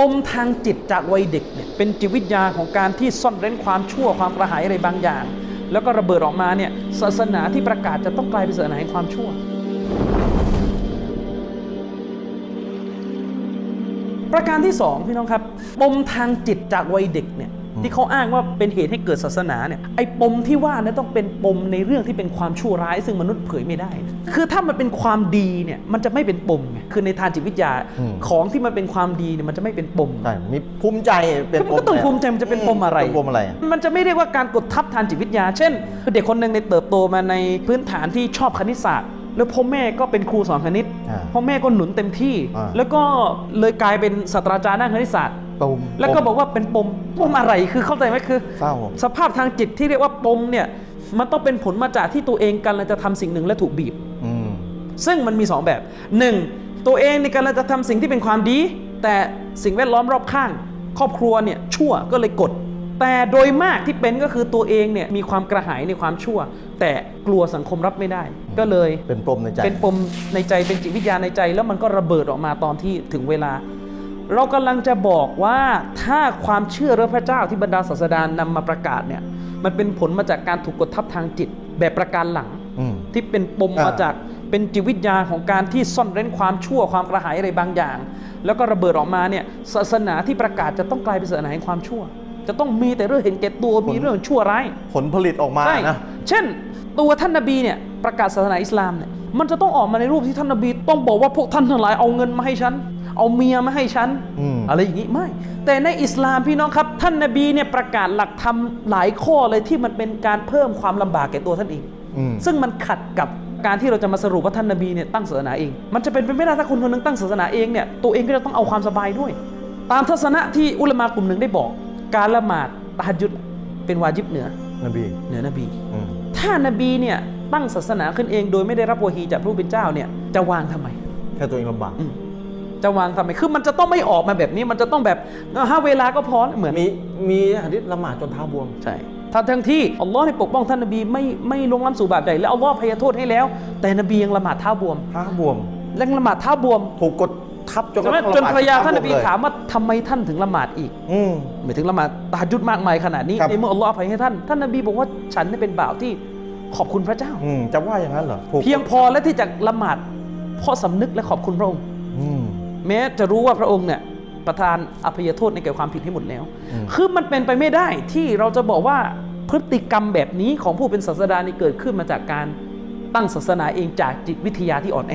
ปมทางจิตจากวัยเด็กเนี่ยเป็นจิตวิทยาของการที่ซ่อนเร้นความชั่วความกระหายอะไรบางอย่าง แล้วก็ระเบิดออกมาเนี่ยศาสนาที่ประกาศจะต้องกลายเป็นศาสนาแห่งความชั่ว ประการที่สองพี่น้องครับปมทางจิตจากวัยเด็กเนี่ย ที่เขาอ้างว่าเป็นเหตุให้เกิดศาสนาเนี่ยไอ้ปมที่ว่าเนี่ยต้องเป็นปมในเรื่องที่เป็นความชั่วร้าย ซึ่งมนุษย์เผยไม่ได้ คือถ้ามันเป็นความดีเนี่ยมันจะไม่เป็นปมไงคือในทางจิตวิทยาอืมของที่มันเป็นความดีเนี่ยมันจะไม่เป็นปมใช่มีภูมิใจเป็นมันก็ต้องแล้วภูมิใจมันจะเป็นปมอะไรเป็นปมอะไรอะมันจะไม่เรียกว่าการกดทับทางจิตวิทยา เช่นคือเด็กคนหนึ่งในเติบโตมาในพื้นฐานที่ชอบคณิตศาสตร์แล้วพ่อแม่ก็เป็นครูสอนคณิตอ่าพ่อแม่ก็หนุนเต็มที่อ่าแล้วก็เลยกลายเป็นศาสตราจารย์ด้านคณิตศาสตร์ ปมแล้วก็บอกว่าเป็นปมปมอะไรคือเข้าใจไหมคือเศร้าสภาพทางจิตที่เรียกว่าปมเนี่ยมันต้องเป็นผลมาจากที่ตัวเองกำลังจะทำสิ่งหนึ่งและถูกบีบอืมซึ่งมันมี 2 แบบ 1. ตัวเองในการจะทำสิ่งที่เป็นความดี แต่สิ่งแวดล้อมรอบข้าง ครอบครัวเนี่ยชั่วก็เลยกด แต่โดยมากที่เป็นก็คือตัวเองเนี่ยมีความกระหายในความชั่ว แต่กลัวสังคมรับไม่ได้ ก็เลยเป็นปมในใจเป็นปมในใจเป็นจิตวิทยาในใจ แล้วมันก็ระเบิดออกมาตอนที่ถึงเวลา เรากำลังจะบอกว่าถ้าความเชื่อเรื่องพระเจ้าที่บรรดาศาสดานำมาประกาศเนี่ย มันเป็นผลมาจากการถูกกดทับทางจิตแบบประการหลังอืมที่เป็นปมอ่ามมาจากเป็นจิตวิทยาของการที่ซ่อนเร้นความชั่วความกระหายอะไรบางอย่าง แล้วก็ระเบิดออกมาเนี่ยศาสนาที่ประกาศจะต้องกลายเป็นศาสนาแห่งความชั่ว จะต้องมีแต่เรื่องเห็นแก่ตัวมีเรื่องชั่วร้ายผลผลิตออกมาใช่นะเช่น ตัวท่านนบีเนี่ยประกาศศาสนาอิสลามเนี่ยมันจะต้องออกมาในรูปที่ท่านนบีต้องบอกว่าพวกท่านทั้งหลายเอาเงินมาให้ฉัน เอาเมียมาให้ฉันอืมอะไรอย่างนี้ไม่ แต่ในอิสลามพี่น้องครับ ท่านนบีเนี่ยประกาศหลักธรรมหลายข้อเลยที่มันเป็นการเพิ่มความลำบากแก่ตัวท่านเองอืมซึ่งมันขัดกับการที่เราจะมาสรุปว่าท่านนบีเนี่ยตั้งศาสนาเอง มันจะเป็นไปไม่ได้ถ้าคนคนหนึงตั้งศาสนาเองเนี่ยตัวเองก็จะต้องเอาความสบายด้วย ตามทัศนะที่อุลามากลุ่มหนึ่งได้บอก การละหมาดตะฮัจญุดเป็นวาจิบเหนือนบีเหนือนบีอืมถ้านบีเนี่ยตั้งศาสนาขึ้นเองโดยไม่ได้รับวะฮีจากพระผู้เป็นเจ้าเนี่ยจะวางทำไมแค่ตัวเองลำบากอืม จะวางทำไมคือมันจะต้องไม่ออกมาแบบนี้ มันจะต้องแบบเอาห้าเวลาก็พอเหมือนมีมีหะดิษละหมาดจนเท้าบวมใช่ถ้าทั้งที่อัลลอฮ์ได้ปกป้องท่านนบีไม่ไม่ลงล้ำสู่บาปใหญ่และอัลลอฮ์พยโทษให้แล้ว แต่นบียังละหมาดเท้าบวมเท้าบวมและละหมาดเท้าบวมถูกกดทับจนกใช่ระไหมทั่งจนภรรยาท่านนบีเท้บวมเลยถามว่าทำไมท่านถึงละหมาดอีกอืมหมายถึงละหมาดตาจุดมากมายขนาดนี้ครับในเมื่ออัลลอฮ์อภัยให้ท่านท่านนบีบอกว่าฉันเนี่ยเป็นบ่าวที่ขอบคุณพระเจ้าอืมจะว่าอย่างนั้นเหรอถูกเพียงพอและที่จะละหมาดเพราะสำนึกและขอบคุณพระองค์อืม แม้จะรู้ว่าพระองค์เนี่ยประทานอภัยโทษในแก่ความผิดให้หมดแล้วอืมคือมันเป็นไปไม่ได้ที่เราจะบอกว่าพฤติกรรมแบบนี้ของผู้เป็นศาสดานี่เกิดขึ้นมาจากการตั้งศาสนาเองจากจิตวิทยาที่อ่อนแอ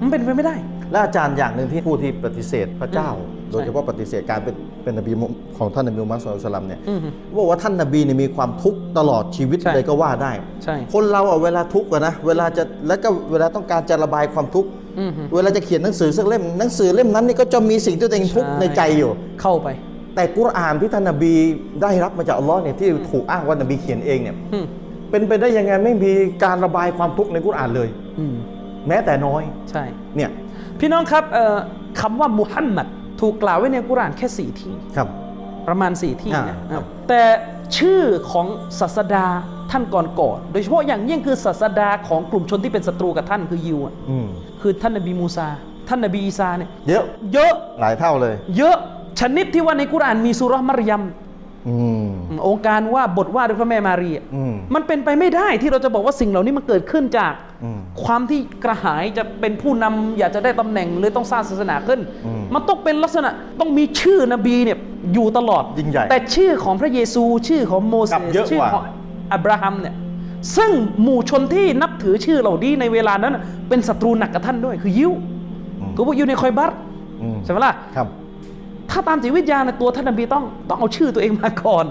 มันเป็นไปไม่ได้ และอาจารย์อย่างหนึ่งที่ผู้ที่ปฏิเสธพระเจ้าอืมโดยเฉพาะปฏิเสธการเป็นเป็นนบีมุของท่านนบีมุฮัมมัดสุลตัลลัมเนี่ยอืมบอกว่าท่านนบีเนี่ยมีความทุกข์ตลอดชีวิตใช่เลยก็ว่าได้ใช่คนเราอะเวลาทุกข์อะนะเวลาจะแล้วก็เวลาต้องการจะระบายความทุกข์อืม เวลาจะเขียนหนังสือสักเล่มหนังสือเล่มนั้นนี่ก็จะมีสิ่งที่ตัวเองทุกข์ในใจอยู่ เข้าไป แต่กุรอานที่ท่านนบีได้รับมาจากอัลลอฮ์เนี่ยที่ถูกอ้างว่านบีเขียนเองเนี่ยอืมเป็นไปได้ยังไงไม่มีการระบายความทุกข์ในกุรอานเลยอืมแม้แต่น้อยใช่เนี่ยพี่น้องครับเอ่อคำว่ามุฮัมมัดถูกกล่าวไว้ในกุรอานแค่สี่ที่ครับประมาณสี่ที่อ่านะครับแต่ชื่อของศาสดาท่านก่อนๆโดยเฉพาะอย่างยิ่งคือศาสดาของกลุ่มชนที่เป็นศัตรูกับท่านคือยิวอะอืม คือท่านนบีมูซา ท่านนบีอีสาเนี่ยเยอะ เยอะหลายเท่าเลย เยอะชนิดที่ว่าในกุรอานมีสุเราะห์มารยมอืมองค์การว่าบทว่าด้วยพระแม่มารีอะอืมมันเป็นไปไม่ได้ที่เราจะบอกว่าสิ่งเหล่านี้มันเกิดขึ้นจากอืมความที่กระหายจะเป็นผู้นำอยากจะได้ตำแหน่งเลยต้องสร้างศาสนาขึ้นอืมมันต้องเป็นลักษณะต้องมีชื่อนบีเนี่ยอยู่ตลอดยิ่งใหญ่แต่ชื่อของพระเยซูชื่อของโมเสกลับสเยอะชื่อกว่าของอับราฮัมเนี่ย ซึ่งหมู่ชนที่นับถือชื่อเหล่านี้ในเวลานั้นน่ะเป็นศัตรูหนักกับท่านด้วย คือยิวอืมก็พวกยิวในคอยบัตอืมใช่ไหมล่ะครับ ถ้าตามจิตวิทยาในยตัวท่านนบีต้องต้องเอาชื่อตัวเองมาก่อน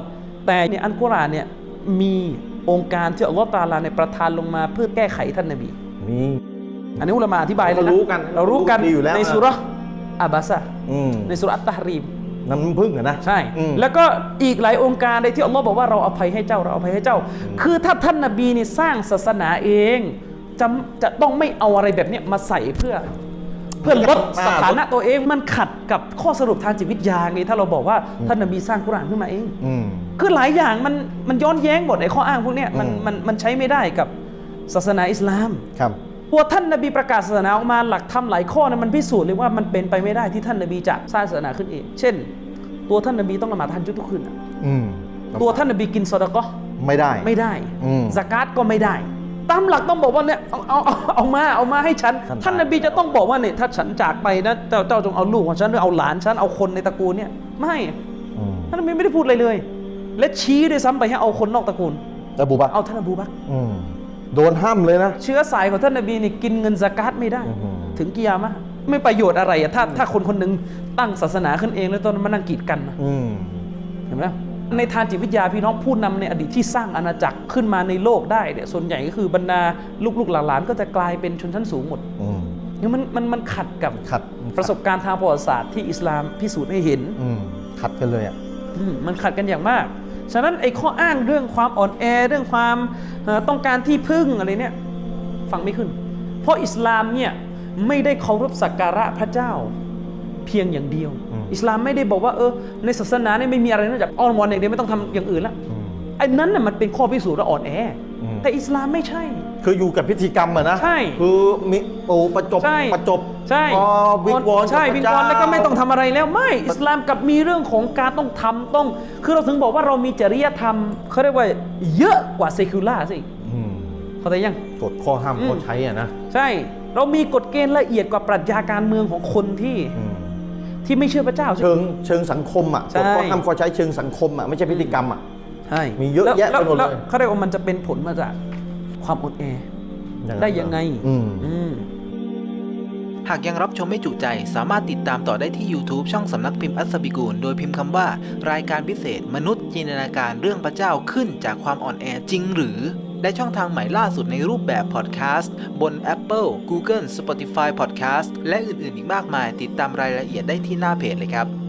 แต่ในอันกุรอานเนี่ยมีองค์การที่อัลลอฮ์ตะอาลาในยประทานลงมาเพื่อแก้ไขท่านนบีมีอันนี้อุลามะอธิบายเลยเรานะรู้กัน เรารู้กันดีอยู่แล้วในสุราะห์อาบาซะอืมในสุราะห์อัตตะฮรีม น้ำพึ่งอะนะ ใช่ อืมแล้วก็อีกหลายองค์การในที่อัลลอฮ์บอกว่าเราอภัยให้เจ้าเราอภัยให้เจ้า คือถ้าท่านนบีนี่สร้างศาสนาเองจะจะต้องไม่เอาอะไรแบบเนี้ยมาใส่เพื่อ เพื่อลดสถานะตัวเองมันขัดกับข้อสรุปทางจิตวิทยาไงถ้าเราบอกว่าท่านนบีสร้างกุรอานขึ้นมาเอง อืม คือหลายอย่างมันมันย้อนแย้งหมดไอ้ข้ออ้างพวกเนี้ยมันอืม มันมันใช้ไม่ได้กับศาสนาอิสลาม ครับ ตัวท่านนบีประกาศศาสนาออกมาหลักธรรมหลายข้อนะมันพิสูจน์เลยว่ามันเป็นไปไม่ได้ที่ท่านนบีจะสร้างศาสนาขึ้นเอง เช่น ตัวท่านนบีต้องละหมาดทันจุดทุกคืนอะอืมตัวท่านนบีกินซอดาก็ไม่ได้ไม่ได้อืมสกาดก็ไม่ได้ ตามหลักต้องบอกว่าเนี่ยเอาเอาเอาเอามาเอามาให้ฉันท่านท่านนบีจะต้องบอกว่าเนี่ยถ้าฉันจากไปนะเจ้าเจ้าจงเอาลูกของฉันหรือเอาหลานฉันเอาคนในตระกูลเนี่ยไม่อืมท่านนบีไม่ได้พูดอะไรเลย และชี้ด้วยซ้ำไปให้เอาคนนอกตระกูลแต่บุบักเอาท่านอบูบักรอืม โดนห้ามเลยนะ เชื้อสายของท่านนบีนี่กินเงินสกาดไม่ได้อื้อหือถึงกิยามะห์ไม่ประโยชน์อะไรอะถ้าถ้าคนคนหนึ่งตั้งศาสนาขึ้นเองแล้วตอนนั้นมานั่งกีดกันนะอืมเห็นไหมในทางจิตวิทยาพี่น้องผู้นำในอดีตที่สร้างอาณาจักรขึ้นมาในโลกได้เนี่ยส่วนใหญ่ก็คือบรรดาลูกๆหลานๆก็จะกลายเป็นชนชั้นสูงหมดอืมเนี่ยมันมันมันขัดกับขัดประสบการณ์ทางประวัติศาสตร์ที่อิสลามพิสูจน์ให้เห็นอืมขัดกันเลยอะอืมมันขัดกันอย่างมาก ฉะนั้นไอ้ข้ออ้างเรื่องความอ่อนแอเรื่องความเอ่อต้องการที่พึ่งอะไรเนี่ยฟังไม่ขึ้น เพราะอิสลามเนี่ยไม่ได้เคารพสักการะพระเจ้าเพียงอย่างเดียวอืมอิสลามไม่ได้บอกว่าเออในศาสนาเนี่ยไม่มีอะไรนอกจากอ้อนวอนอย่างเดียวไม่ต้องทำอย่างอื่นละอืมไอ้นั้นน่ะมันเป็นข้อพิสูจน์ว่าอ่อนแออมแต่อิสลามไม่ใช่ คืออยู่กับพิธีกรรมอะนะใช่คือมีโอ้ประจบใช่ ประจบใช่พอวิงวอนใช่กับพวิระงเจ้าวอนแล้วก็ไม่ต้องทำอะไรแล้วไม่อิสลามกับมีเรื่องของการต้องทำต้อง คือเราถึงบอกว่าเรามีจริยธรรมเขาเรียกว่าเยอะกว่าเซคิวล่าสิอืมเข้าใจยัง กฎข้อห้ามอืมข้อใช้อะนะใช่ เรามีกฎเกณฑ์ละเอียดกว่าปรัชญาการเมืองของคนที่อืมที่ไม่เชื่อพระเจ้าเชิงเชิงสังคมอะใช่ กฎข้อห้ามข้อใช้เชิงสังคมอะไม่ใช่พิธีกรรมอะ ใช่มีเยอะแยะไปหมดเลยแวแวเขาเรียกว่ามันจะเป็นผลมาจาก ความอดแอได้ยังไงอืมอืมหากยังรับชมไม่จุใจ สามารถติดตามต่อได้ที่ YouTube ช่องสำนักพิมพ์อัสบิกูล โดยพิมพ์คำว่า รายการพิเศษ มนุษย์จินตนาการเรื่องพระเจ้าขึ้นจากความอ่อนแอจริงหรือได้ช่องทางใหม่ล่าสุดในรูปแบบพอดแคสต์ บน Apple, Google, Spotify Podcast และอื่นๆ อีกมากมาย ติดตามรายละเอียดได้ที่หน้าเพจเลยครับ